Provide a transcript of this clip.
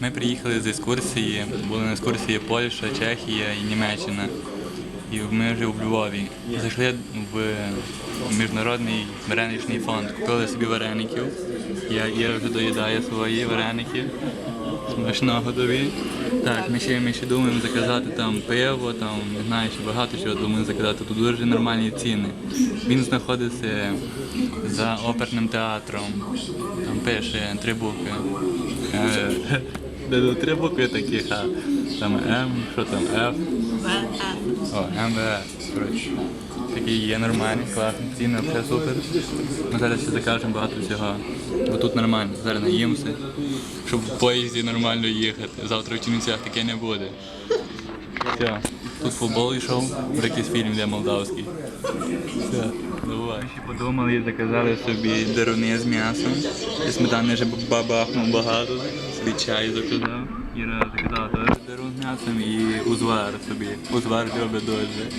Ми приїхали з екскурсії, були на екскурсії Польща, Чехія і Німеччина. І ми вже в Львові. Зайшли в міжнародний вареничний фонд, купили собі вареників. Я Іра вже доїдає свої вареники. Смачного тобі. Так, ми ще, ми ще думаємо заказати там пиво, там не знаю, ще багато чого думаємо заказати. Тут дуже нормальні ціни. Він знаходиться за оперним театром. Там пише три букви. Е, Де три букви таких, а там М, що там Ф. О, МВ. Коротше. Такі є нормальні, класні ціни, все супер. Ми зараз ще закажемо багато всього. Бо тут нормально, зараз наїмося, щоб в поїзді нормально їхати. Завтра в Чернівцях таке не буде. Все. Тут футбол йшов, якийсь фільм де молдавський. Все, давай. Ми ще подумали і заказали собі деруни з м'ясом. І сметани вже бабахнув багато. Собі чай заказав. Іра заказала теж дерун з м'ясом і узвар собі. Узвар любить дуже.